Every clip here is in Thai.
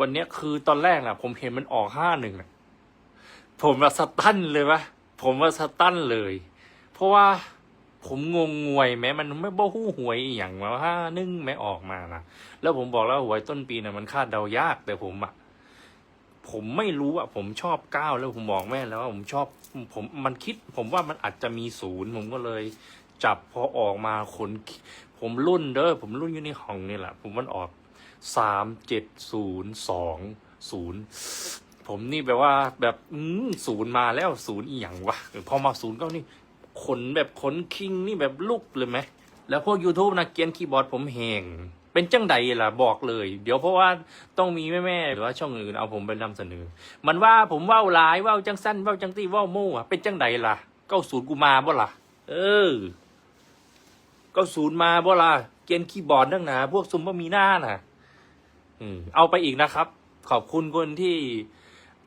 วันเนี้ยคือตอนแรกนะผมเห็นมันออกห้าหนึ่งผมว่าสตันเลยวะผมว่าสตันเลย เพราะว่าผมงงงวยแม้มันไม่บ่หู้หวยอย่างมาห้านึ่งไม่ออกมานะแล้วผมบอกแล้วหวยต้นปีน่ะมันคาดเดายากแต่ผมอะผมไม่รู้อะผมชอบเก้าแล้วผมบอกแม่แล้วว่าผมชอบผมมันคิด ผมว่ามันอาจจะมีศูนย์ผมก็เลย จับพอออกมาขนผมรุ่นเด้อผมรุ่นอยู่ในห้องนี่แหละผมมันออก สามเจ็ดศูนย์สองศูนย์ผมนี่แบบว่าแบบอืศูนย์มาแล้วศูนย์อีหยังวะพอมาศูนย์ก็นี่ขนแบบขนคิงนี่แบบลุกเลยไหม แล้วพวก YouTube นะเกียนคีย์บอร์ดผมแหงเป็นจังใดล่ะบอกเลย เดี๋ยวเพราะว่าต้องมีแม่ๆหรือว่าช่องอื่นเอาผมไปนำเสนอ มันว่าผมว่าหลายว่าจังสั้นว่าจังตีเว่าโม่อะเป็นจังใดล่ะเก้าศูนย์กูมาบ่ล่ะ เออก็ศูนย์มาบ่ล่ะเกณฑ์คีย์บอร์ดนั่งหนาพวกซุมบ่มีหน้าน่ะ อืมเอาไปอีกนะครับ ขอบคุณคนที่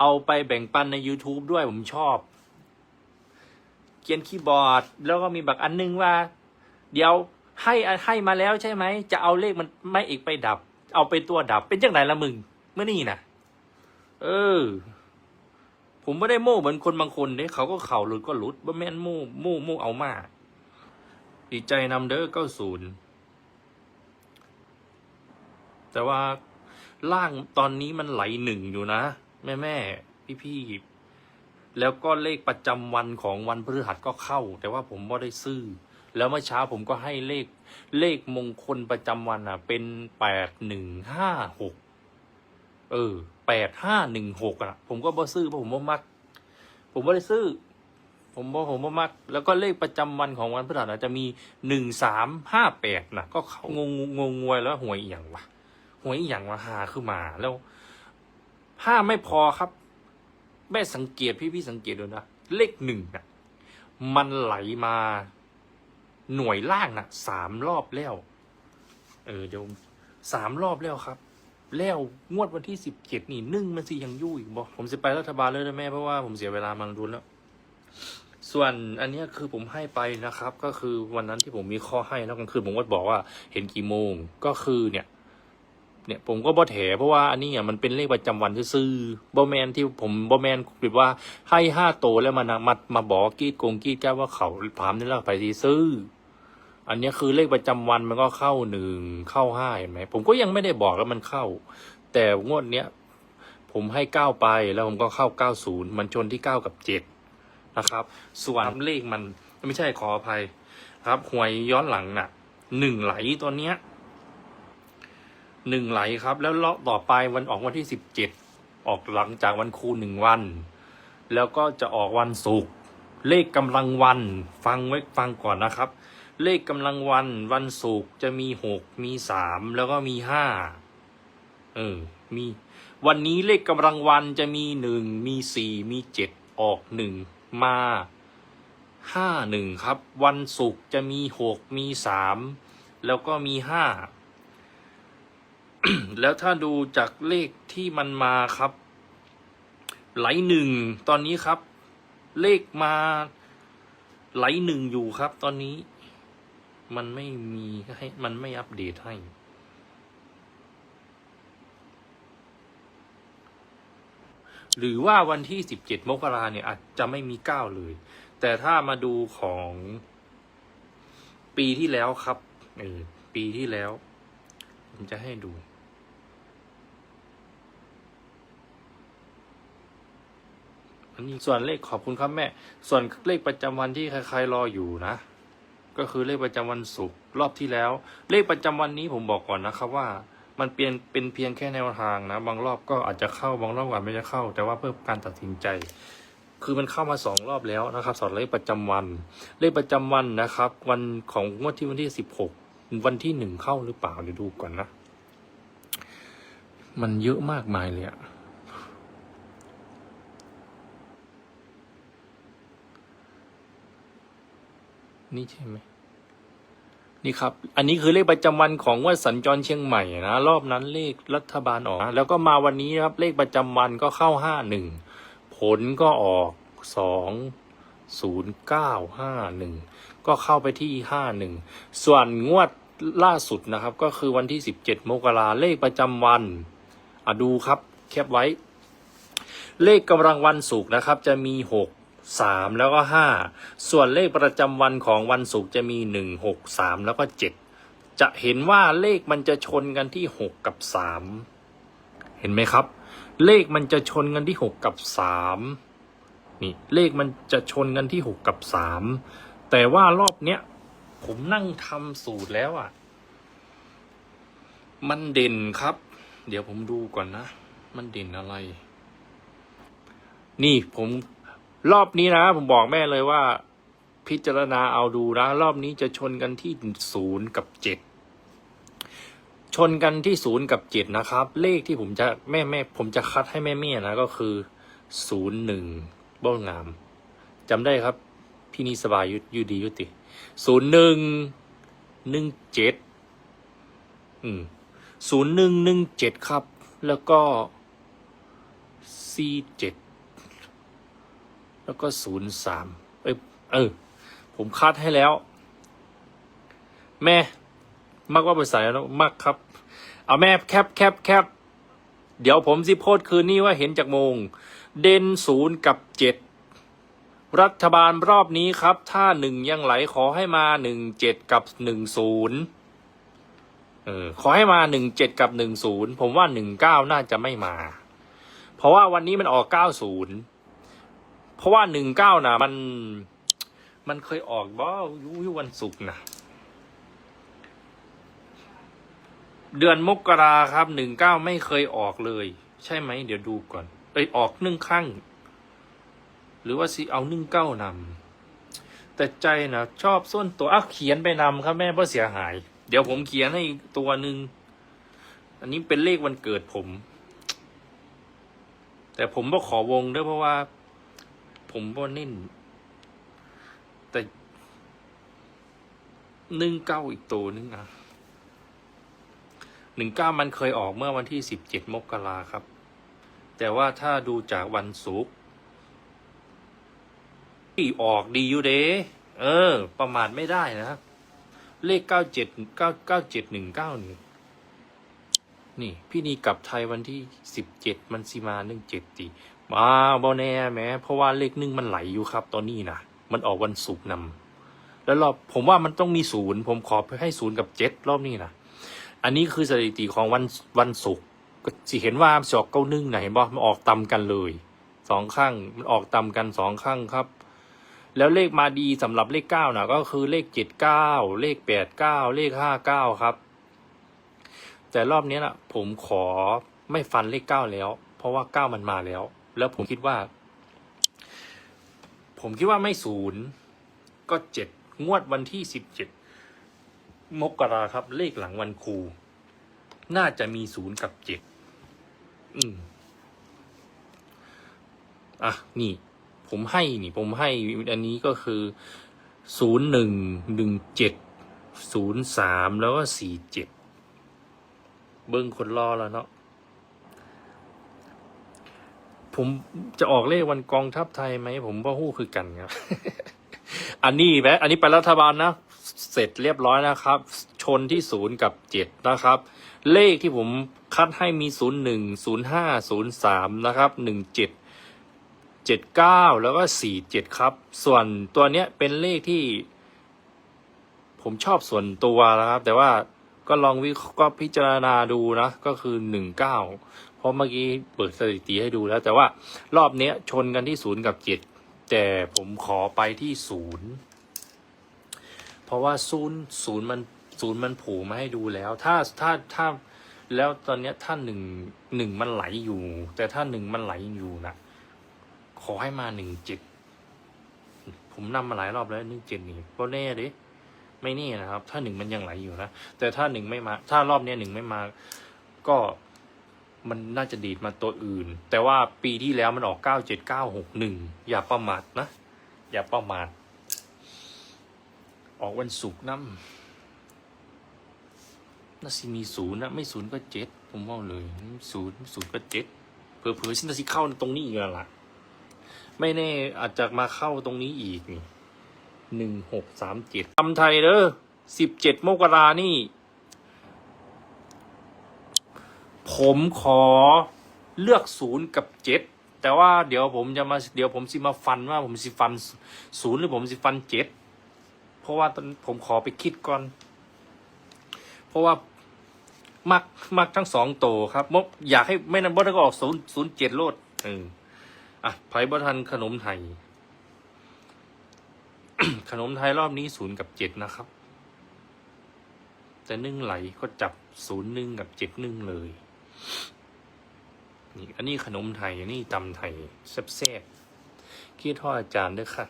เอาไปแบ่งปันใน YouTube ด้วยผมชอบเกียนคีย์บอร์ด แล้วก็มีบักอันนึงว่า เดี๋ยวให้ให้มาแล้วใช่ไหม จะเอาเลขมันไม่อีกไปดับ เอาไปตัวดับ เป็นจังไหนละมึงเมื่อนี่นะเออ ผมไม่ได้โม่เหมือนคนบางคนเนี่ยเขาก็เข่าหลุดก็หลุดบ่แม่นโม่โม่โม่เอามาดีใจนำเด้อเก้าศูนย์แต่ว่า ล่างตอนนี้มันไหลหนึ่งอยู่นะ แม่แม่พี่พี่แล้วก็เลขประจำวันของวันพฤหัสก็เข้า แต่ว่าผมไม่ได้ซื้อ แล้วเมื่อเช้าผมก็ให้เลขเลขมงคลประจำวันอะ เป็นแปดหนึ่งห้าหกเออแปดห้าหนึ่งหกอะ ผมก็บ่ซื้อเพราะผมบ่มัก ผมไม่ได้ซื้อ ผมบอกผมว่ามัก แล้วก็เลขประจำวันของวันพฤหัสอาจจะมีหนึ่งสามห้าแปดนะก็เขางงงงงวยแล้วหวยอหย่างวะ หวยอย่างวะหาขึ้นมาแล้วห้าไม่พอครับ แม่สังเกตพี่พี่สังเกตดูนะเลขหนึ่งน่ะมันไหลมาหน่วยล่างน่ะสามรอบแล้ว เออเดี๋ยวสามรอบแล้วครับ แล้วงวดวันที่สิบเจ็ดนี่นึ่งมันสิยังยุ่ยบอกผมจะไปรัฐบาลเลยนะแม่เพราะว่าผมเสียเวลามันรุนแล้ว ส่วนอันนี้คือผมให้ไปนะครับ ก็คือวันนั้นที่ผมมีข้อให้แล้วกลางคืนผมก็บอกว่าเห็นกี่โมงก็คือเนี่ย เนี่ยผมก็บ่แถเพราะว่าอันนี้อะมันเป็นเลขประจำวันซื่อๆบ่แมนที่ผมบ่แมนแบบว่าให้ห้าโตแล้วมานะมามาบอกกีดโกงกีดแก้ว่าเขาถามนี่แล้วไปทีซื้ออันนี้คือเลขประจำวันมันก็เข้าหนึ่งเข้าห้าเห็นไหมผมก็ยังไม่ได้บอกแล้วมันเข้า แต่งวดเนี้ยผมให้เก้าไปแล้วผมก็เข้าเก้าศูนย์มันชนที่เก้ากับเจ็ดนะครับ ส่วนเลขมันไม่ใช่ขออภัยครับหวยย้อนหลังน่ะหนึ่งไหลตัวเนี้ย หนึ่งไหลครับ แล้วเลาะต่อไปวันออกวันที่สิบเจ็ดออกหลังจากวันครูหนึ่งวัน แล้วก็จะออกวันศุกร์เลขกำลังวัน ฟังไว้ฟังก่อนนะครับ เลขกำลังวัน วันศุกร์จะมีหกมีสามแล้วก็มีห้าเออมีวันนี้เลขกำลังวันจะมีหนึ่งมีสี่มีเจ็ดออกหนึ่งมาห้าหนึ่งครับ วันศุกร์จะมีหกมีสามแล้วก็มีห้า แล้วถ้าดูจากเลขที่มันมาครับ ไหลหนึ่งตอนนี้ครับ เลขมาไหลหนึ่งอยู่ครับ ตอนนี้ มันไม่มีให้ มันไม่อัปเดตให้ หรือว่าวันที่สิบเจ็ดมกราเนี่ย อาจจะไม่มีเก้าเลย แต่ถ้ามาดูของปีที่แล้วครับเออปีที่แล้ว ผมจะให้ดู อันนี้ ส่วนเลขขอบคุณครับแม่ ส่วนเลขประจำวันที่ใครๆรออยู่นะ ก็คือเลขประจำวันศุกร์รอบที่แล้ว เลขประจำวันนี้ผมบอกก่อนนะครับว่า มันเปลี่ยนเป็นเพียงแค่แนวทางนะ บางรอบก็อาจจะเข้าบางรอบอาจไม่จะเข้า แต่ว่าเพื่อการตัดสินใจ คือมันเข้ามาสองรอบแล้วนะครับสอนเลขประจำวัน เลขประจำวันนะครับ วันของงวดที่วันที่สิบหกวันที่หนึ่งเข้าหรือเปล่าเดี๋ยวดูก่อนนะ มันเยอะมากมายเลยอะ นี่ใช่ไหมนี่ครับ อันนี้คือเลขประจำวันของว่าสัญจรเชียงใหม่นะรอบนั้นเลขรัฐบาลออกนะแล้วก็มาวันนี้ครับ เลขประจำวันก็เข้าห้าหนึ่งผลก็ออกสองศูนย์เก้าห้าหนึ่งก็เข้าไปที่ห้าหนึ่งส่วนงวดล่าสุดนะครับ ก็คือวันที่สิบเจ็ดมกราเลขประจำวันอะดูครับแคปไว้ เลขกำลังวันศุกร์นะครับ จะมีหก สามแล้วก็ห้าส่วนเลขประจำวันของวันศุกร์จะมีหนึ่งหกสามแล้วก็เจ็ดจะเห็นว่าเลขมันจะชนกันที่หกกับสามเห็นไหมครับ เลขมันจะชนกันที่หกกับสามนี่เลขมันจะชนกันที่หกกับสามแต่ว่ารอบเนี้ยผมนั่งทำสูตรแล้วอะ มันเด่นครับ เดี๋ยวผมดูก่อนนะ มันเด่นอะไร นี่ผม รอบนี้นะ ผมบอกแม่เลยว่า พิจารณาเอาดูนะ รอบนี้จะชนกันที่ศูนย์กับเจ็ดชนกันที่ศูนย์กับเจ็ดนะครับ เลขที่ผมจะแม่แม่ผมจะคัดให้แม่แม่นะก็คือศูนย์หนึ่งบ้างามจำได้ครับ พี่นิสบายยุยดียุติศูนย์หนึ่งหนึ่งเจ็ดอืมศูนย์หนึ่งหนึ่งเจ็ดครับ แล้วก็สี่เจ็ด แล้วก็ศูนย์สามเอ้ยเออ ผมคัดให้แล้ว แม่ มักว่าไปใส่แล้วมักครับ เอาแม่แคปแคปแคปเดี๋ยวผมสิโพสคืนนี้ว่าเห็นจากโมง เด่นศูนย์กับเจ็ดรัฐบาลรอบนี้ครับ ถ้าหนึ่งยังไหลขอให้มาหนึ่งเจ็ดกับหนึ่งศูนย์เออขอให้มาหนึ่งเจ็ดกับหนึ่งศูนย์ผมว่าหนึ่งเก้าน่าจะไม่มา เพราะว่าวันนี้มันออกเก้าศูนย์ เพราะว่าหนึ่งเก้านะมันมันเคยออกบ่ยุวันศุกร์นะเดือนมกราครับหนึ่งเก้าไม่เคยออกเลย ใช่ไหม เดี๋ยวดูก่อนเอ้ยออกหนึ่งครั้งหรือว่าสิเอาหนึ่งเก้านำแต่ใจนะชอบส้นตัวอะเขียนไปนำครับแม่เพราะเสียหาย เดี๋ยวผมเขียนให้อีกตัวหนึ่งอันนี้เป็นเลขวันเกิดผม แต่ผมก็ขอวงด้วยเพราะว่า ผมว่าเน้น แต่หนึ่งเก้าอีกตัวนึงอะหนึ่งเก้ามันเคยออกเมื่อวันที่สิบเจ็ดมกราครับ แต่ว่าถ้าดูจากวันศุกร์ที่ออกดีอยู่เดเออ ประมาทไม่ได้นะ เลขเก้าเจ็ดเก้าเก้าเจ็ดหนึ่งเก้านี่นี่ พี่นีกลับไทยวันที่สิบเจ็ดมันสีมาหนึ่งเจ็ดตี มาบอแน่แม้เพราะว่าเลขหนึ่งมันไหลอยู่ครับ ตอนนี้นะมันออกวันศุกร์นำแล้วรอบผมว่ามันต้องมีศูนย์ผมขอให้ศูนย์กับเจ็ดรอบนี้นะอันนี้คือสถิติของวันวันศุกร์ก็สิเห็นว่าสอกเก้าหนึ่งนะเห็นบ่มันออกตำกันเลยสองข้างมันออกตำกันสองข้างครับ แล้วเลขมาดีสำหรับเลขเก้านะก็คือเลขเจ็ดเก้าเลขแปดเก้าเลขห้าเก้าครับ แต่รอบนี้นะผมขอไม่ฟันเลขเก้าแล้ว เพราะว่าเก้ามันมาแล้ว แล้วผมคิดว่า ผมคิดว่าไม่ศูนย์ก็เจ็ดงวดวันที่สิบเจ็ดมกราครับ เลขหลังวันครู น่าจะมีศูนย์กับเจ็ดอืม อะ นี่ ผมให้นี่ ผมให้ อันนี้ก็คือศูนย์หนึ่งหนึ่งเจ็ดศูนย์สามแล้วก็สี่เจ็ดเบิ้งคนรอแล้วเนาะ ผมจะออกเลขวันกองทัพไทยไหมผมว่าหู้คือกันครับ อันนี้แมอันนี้ไปรัฐบาลนะ เสร็จเรียบร้อยนะครับ ชนที่ศูนย์กับเจ็ดนะครับ เลขที่ผมคัดให้มีศูนย์หนึ่งศูนย์ห้าศูนย์สามนะครับหนึ่งเจ็ดเจ็ดเก้าแล้วก็สี่เจ็ดครับ ส่วนตัวเนี้ยเป็นเลขที่ ผมชอบส่วนตัวนะครับ แต่ว่าก็ลองวิก็พิจารณาดูนะ ก็คือหนึ่งเก้า เพราะเมื่อกี้เปิดสถิติให้ดูแล้ว แต่ว่ารอบเนี้ยชนกันที่ศูนย์กับเจ็ดแต่ผมขอไปที่ศูนย์เพราะว่าศูนย์ศูนย์มันศูนย์มันผูมาให้ดูแล้ว ถ้าถ้าถ้าแล้วตอนเนี้ยถ้าหนึ่งหนึ่งมันไหลอยู่ แต่ถ้าหนึ่งมันไหลอยู่นะขอให้มาหนึ่งเจ็ดผมนำมาหลายรอบแล้วหนึ่งเจ็ดนี่ก็แน่ดิไม่แน่นะครับ ถ้าหนึ่งมันยังไหลอยู่นะแต่ถ้าหนึ่งไม่มา ถ้ารอบเนี้ยหนึ่งไม่มา ก็ มันน่าจะดีดมาตัวอื่น แต่ว่าปีที่แล้วมันออกเก้าเจ็ดเก้าหกหนึ่งอย่าประมาทนะ อย่าประมาท ออกวันศุกร์น้ำน่าสิมีศูนย์นะ ไม่ศูนย์ก็เจ็ดผมว่าเลยศูนย์ศูนย์ก็เจ็ดเผลอๆฉันจะสิเข้าตรงนี้อีกแล้วล่ะไม่แน่อาจจะมาเข้าตรงนี้อีกนี่หนึ่งหกสามเจ็ดทำไทยเด้อสิบเจ็ดมกรานี่ ผมขอเลือกศูนย์กับเจ็ดแต่ว่าเดี๋ยวผมจะมาเดี๋ยวผมสิมาฟันว่าผมสิฟันศูนย์หรือผมสิฟันเจ็ดเพราะว่าตอนผมขอไปคิดก่อน เพราะว่ามักมักทั้งสองโตครับมอยากให้ไม่นั้นบ่ได้ก็ออกศูนย์ศูนย์เจ็ดโลดเอออะไผ่บ่ทันขนมไทย ขนมไทยรอบนี้ศูนย์กับเจ็ดนะครับ แต่นึ่งไหลก็จับศูนย์หนึ่งกับเจ็ดหนึ่งเลย นี่อันนี้ขนมไทย อันนี้ตำไทยแซ่บๆขี้ทอดอาจารย์ด้วยค่ะ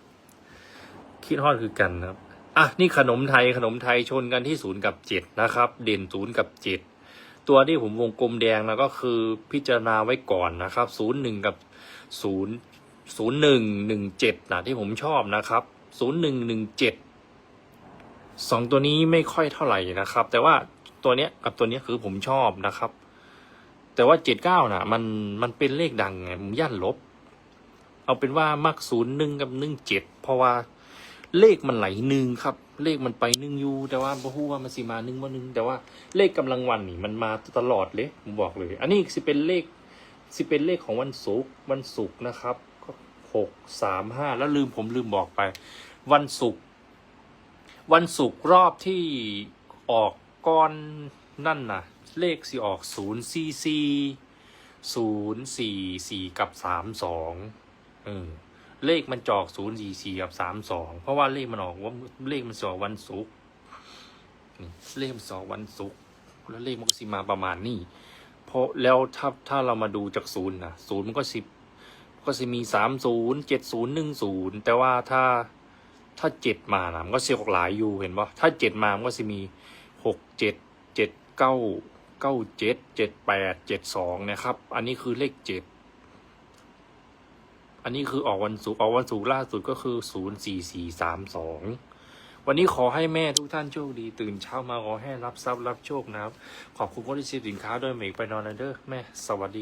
ขี้ทอดคือกันครับ อะ นี่ขนมไทยขนมไทยชนกันที่ศูนย์กับเจ็ดนะครับ เด่นศูนย์กับเจ็ดตัวที่ผมวงกลมแดงนะก็คือพิจารณาไว้ก่อนนะครับศูนย์หนึ่งกับศูนย์ศูนย์หนึ่งหนึ่งเจ็ดนะที่ผมชอบนะครับศูนย์หนึ่งหนึ่งเจ็ดสองตัวนี้ไม่ค่อยเท่าไหร่นะครับ แต่ว่าตัวเนี้ยกับตัวเนี้ยคือผมชอบนะครับ แต่ว่าเจ็ดเก้าน่ะ มันมันเป็นเลขดังไงผมย่านลบ เอาเป็นว่ามักศูนย์หนึ่งกับหนึ่งเจ็ดเพราะว่าเลขมันไหลหนึ่งครับ เลขมันไปหนึ่งยูแต่ว่าบ่ฮู้ว่ามันสิมาหนึ่งว่าหนึ่งแต่ว่าเลขกำลังวันนี่มันมาตลอดเลยผมบอกเลย อันนี้สิเป็นเลขสิเป็นเลขของวันศุกร์วันศุกร์นะครับก็หกสามห้าแล้วลืมผมลืมบอกไป วันศุกร์วันศุกร์รอบที่ออกก้อนนั่นน่ะ เลขสิออกศูนย์สี่สี่ศูนย์สี่สี่กับสามสองเออเลขมันจอกศูนย์สี่สี่กับสามสองเพราะว่าเลขมันออกว่าเลขมันสออกวันศุกร์เลขมันสออกวันศุกร์แล้วเลขมันก็สิมาประมาณนี้เพราะแล้วถ้าถ้าเรามาดูจากศูนย์นะศูนย์มันก็สิบก็สิมีสามศูนย์เจ็ดศูนย์หนึ่งศูนย์แต่ว่าถ้าถ้าเจ็ดมานะมันก็เสียออกหลายอยู่เห็นปะถ้าเจ็ดมามันก็จะมีหกเจ็ดเจ็ดเก้า เก้าเจ็ดเจ็ดแปดเจ็ดสองนะครับ อันนี้คือเลขเจ็ดอันนี้คือออกวันศุกร์ออกวันศุกร์ล่าสุดก็คือศูนย์สี่สี่สามสองวันนี้ขอให้แม่ทุกท่านโชคดี ตื่นเช้ามาขอให้รับทรัพย์รับโชคนะครับ ขอบคุณคนที่ซื้อสินค้าด้วยเมกไปนอนนะเด้อแม่สวัสดี